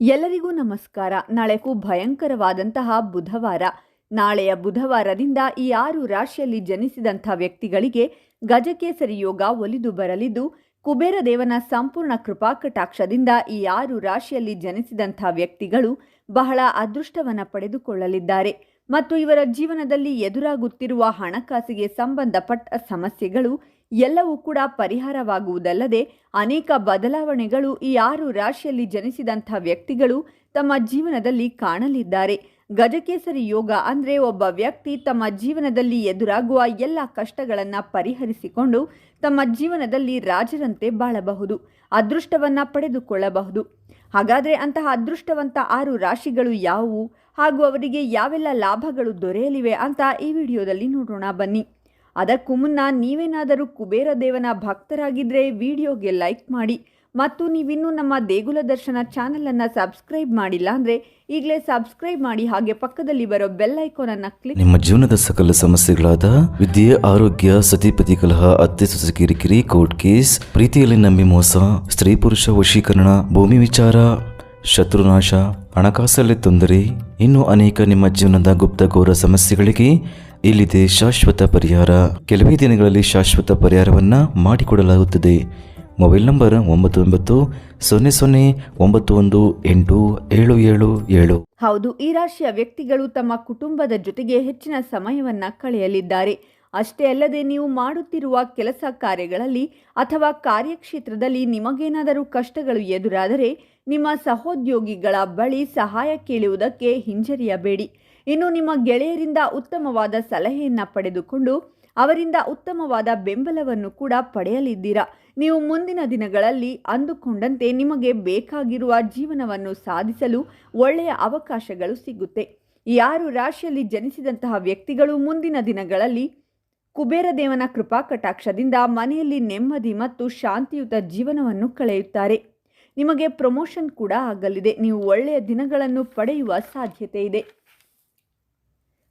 ಎಲ್ಲರಿಗೂ ನಮಸ್ಕಾರ. ನಾಳೆಗೂ ಭಯಂಕರವಾದಂತಹ ಬುಧವಾರ. ನಾಳೆಯ ಬುಧವಾರದಿಂದ ಈ ಆರು ರಾಶಿಯಲ್ಲಿ ಜನಿಸಿದಂಥ ವ್ಯಕ್ತಿಗಳಿಗೆ ಗಜಕೇಸರಿ ಯೋಗ ಒಲಿದು ಬರಲಿದ್ದು, ಕುಬೇರ ದೇವನ ಸಂಪೂರ್ಣ ಕೃಪಾಕಟಾಕ್ಷದಿಂದ ಈ ಆರು ರಾಶಿಯಲ್ಲಿ ಜನಿಸಿದಂಥ ವ್ಯಕ್ತಿಗಳು ಬಹಳ ಅದೃಷ್ಟವನ್ನು ಪಡೆದುಕೊಳ್ಳಲಿದ್ದಾರೆ. ಮತ್ತು ಇವರ ಜೀವನದಲ್ಲಿ ಎದುರಾಗುತ್ತಿರುವ ಹಣಕಾಸಿಗೆ ಸಂಬಂಧಪಟ್ಟ ಸಮಸ್ಯೆಗಳು ಎಲ್ಲವೂ ಕೂಡ ಪರಿಹಾರವಾಗುವುದಲ್ಲದೆ ಅನೇಕ ಬದಲಾವಣೆಗಳು ಈ ಆರು ರಾಶಿಯಲ್ಲಿ ಜನಿಸಿದಂಥ ವ್ಯಕ್ತಿಗಳು ತಮ್ಮ ಜೀವನದಲ್ಲಿ ಕಾಣಲಿದ್ದಾರೆ. ಗಜಕೇಸರಿ ಯೋಗ ಅಂದರೆ ಒಬ್ಬ ವ್ಯಕ್ತಿ ತಮ್ಮ ಜೀವನದಲ್ಲಿ ಎದುರಾಗುವ ಎಲ್ಲ ಕಷ್ಟಗಳನ್ನು ಪರಿಹರಿಸಿಕೊಂಡು ತಮ್ಮ ಜೀವನದಲ್ಲಿ ರಾಜರಂತೆ ಬಾಳಬಹುದು, ಅದೃಷ್ಟವನ್ನು ಪಡೆದುಕೊಳ್ಳಬಹುದು. ಹಾಗಾದರೆ ಅಂತಹ ಅದೃಷ್ಟವಂತ ಆರು ರಾಶಿಗಳು ಯಾವುವು ಹಾಗೂ ಅವರಿಗೆ ಯಾವೆಲ್ಲ ಲಾಭಗಳು ದೊರೆಯಲಿವೆ ಅಂತ ಈ ವಿಡಿಯೋದಲ್ಲಿ ನೋಡೋಣ ಬನ್ನಿ. ಅದಕ್ಕೂ ಮುನ್ನ ನೀವೇನಾದರೂ ಕುಬೇರ ದೇವನ ಭಕ್ತರಾಗಿದ್ದರೆ ವಿಡಿಯೋಗೆ ಲೈಕ್ ಮಾಡಿ ಮತ್ತು ನೀವಿನ್ನೂ ನಮ್ಮ ದೇಗುಲ ದರ್ಶನ ಚಾನಲನ್ನು ಸಬ್ಸ್ಕ್ರೈಬ್ ಮಾಡಿಲ್ಲ ಅಂದರೆ ಈಗಲೇ ಸಬ್ಸ್ಕ್ರೈಬ್ ಮಾಡಿ ಹಾಗೆ ಪಕ್ಕದಲ್ಲಿ ಬರೋ ಬೆಲ್ ಐಕಾನನ್ನು ಕ್ಲಿಕ್ ನಿಮ್ಮ ಜೀವನದ ಸಕಲ ಸಮಸ್ಯೆಗಳಾದ ವಿದ್ಯೆ, ಆರೋಗ್ಯ ಸತಿಪತಿ ಕಲಹ ಅತ್ತೆ, ಸೊಸೆ, ಕಿರಿಕಿರಿ ಕೋರ್ಟ್ ಕೇಸ್ ಪ್ರೀತಿಯಲ್ಲಿ ನಂಬಿ ಮೋಸ, ಸ್ತ್ರೀ ಪುರುಷ ವಶೀಕರಣ, ಭೂಮಿ ವಿಚಾರ ಶತ್ರುನಾಶ, ಹಣಕಾಸಲ್ಲಿ ತೊಂದರೆ, ಇನ್ನು ಅನೇಕ ನಿಮ್ಮ ಜೀವನದ ಗುಪ್ತ ಘೋರ ಸಮಸ್ಯೆಗಳಿಗೆ ಇಲ್ಲಿದೆ ಶಾಶ್ವತ ಪರಿಹಾರ. ಕೆಲವೇ ದಿನಗಳಲ್ಲಿ ಶಾಶ್ವತ ಪರಿಹಾರವನ್ನ ಮಾಡಿಕೊಡಲಾಗುತ್ತದೆ. ಮೊಬೈಲ್ ನಂಬರ್ ಒಂಬತ್ತು ಒಂಬತ್ತು ಸೊನ್ನೆ ಸೊನ್ನೆ ಒಂಬತ್ತು ಒಂದು ಎಂಟು ಏಳು ಏಳು ಏಳು. ಹೌದು, ಈ ರಾಶಿಯ ವ್ಯಕ್ತಿಗಳು ತಮ್ಮ ಕುಟುಂಬದ ಜೊತೆಗೆ ಹೆಚ್ಚಿನ ಸಮಯವನ್ನ ಕಳೆಯಲಿದ್ದಾರೆ. ಅಷ್ಟೇ ಅಲ್ಲದೆ ನೀವು ಮಾಡುತ್ತಿರುವ ಕೆಲಸ ಕಾರ್ಯಗಳಲ್ಲಿ ಅಥವಾ ಕಾರ್ಯಕ್ಷೇತ್ರದಲ್ಲಿ ನಿಮಗೇನಾದರೂ ಕಷ್ಟಗಳು ಎದುರಾದರೆ ನಿಮ್ಮ ಸಹೋದ್ಯೋಗಿಗಳ ಬಳಿ ಸಹಾಯ ಕೇಳುವುದಕ್ಕೆ ಹಿಂಜರಿಯಬೇಡಿ. ಇನ್ನು ನಿಮ್ಮ ಗೆಳೆಯರಿಂದ ಉತ್ತಮವಾದ ಸಲಹೆಯನ್ನು ಪಡೆದುಕೊಂಡು ಅವರಿಂದ ಉತ್ತಮವಾದ ಬೆಂಬಲವನ್ನು ಕೂಡ ಪಡೆಯಲಿದ್ದೀರಾ? ನೀವು ಮುಂದಿನ ದಿನಗಳಲ್ಲಿ ಅಂದುಕೊಂಡಂತೆ ನಿಮಗೆ ಬೇಕಾಗಿರುವ ಜೀವನವನ್ನು ಸಾಧಿಸಲು ಒಳ್ಳೆಯ ಅವಕಾಶಗಳು ಸಿಗುತ್ತೆ. ಯಾರು ರಾಶಿಯಲ್ಲಿ ಜನಿಸಿದಂತಹ ವ್ಯಕ್ತಿಗಳು ಮುಂದಿನ ದಿನಗಳಲ್ಲಿ ಕುಬೇರ ದೇವನ ಕೃಪಾ ಕಟಾಕ್ಷದಿಂದ ಮನೆಯಲ್ಲಿ ನೆಮ್ಮದಿ ಮತ್ತು ಶಾಂತಿಯುತ ಜೀವನವನ್ನು ಕಳೆಯುತ್ತಾರೆ. ನಿಮಗೆ ಪ್ರಮೋಷನ್ ಕೂಡ ಆಗಲಿದೆ. ನೀವು ಒಳ್ಳೆಯ ದಿನಗಳನ್ನು ಪಡೆಯುವ ಸಾಧ್ಯತೆ ಇದೆ.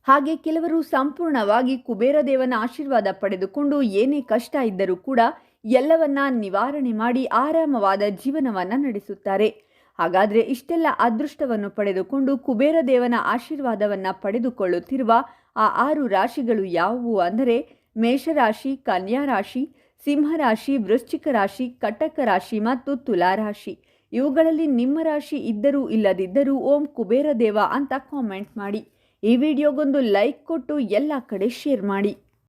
ಹಾಗೆ ಕೆಲವರು ಸಂಪೂರ್ಣವಾಗಿ ಕುಬೇರ ದೇವನ ಆಶೀರ್ವಾದ ಪಡೆದುಕೊಂಡು ಏನೇ ಕಷ್ಟ ಇದ್ದರೂ ಕೂಡ ಎಲ್ಲವನ್ನ ನಿವಾರಣೆ ಮಾಡಿ ಆರಾಮವಾದ ಜೀವನವನ್ನು ನಡೆಸುತ್ತಾರೆ. ಹಾಗಾದರೆ ಇಷ್ಟೆಲ್ಲ ಅದೃಷ್ಟವನ್ನು ಪಡೆದುಕೊಂಡು ಕುಬೇರ ದೇವನ ಆಶೀರ್ವಾದವನ್ನು ಪಡೆದುಕೊಳ್ಳುತ್ತಿರುವ ಆ ಆರು ರಾಶಿಗಳು ಯಾವುವು ಅಂದರೆ ಮೇಷರಾಶಿ ಕನ್ಯಾ ರಾಶಿ ಸಿಂಹರಾಶಿ, ವೃಶ್ಚಿಕ ರಾಶಿ, ಕಟಕ ರಾಶಿ ಮತ್ತು ತುಲಾರಾಶಿ ಇವುಗಳಲ್ಲಿ ನಿಮ್ಮ ರಾಶಿ ಇದ್ದರೂ ಇಲ್ಲದಿದ್ದರೂ ಓಂ ಕುಬೇರ ದೇವ ಅಂತ ಕಾಮೆಂಟ್ ಮಾಡಿ. ಈ ವಿಡಿಯೋಗೊಂದು ಲೈಕ್ ಕೊಟ್ಟು ಎಲ್ಲ ಕಡೆ ಶೇರ್ ಮಾಡಿ.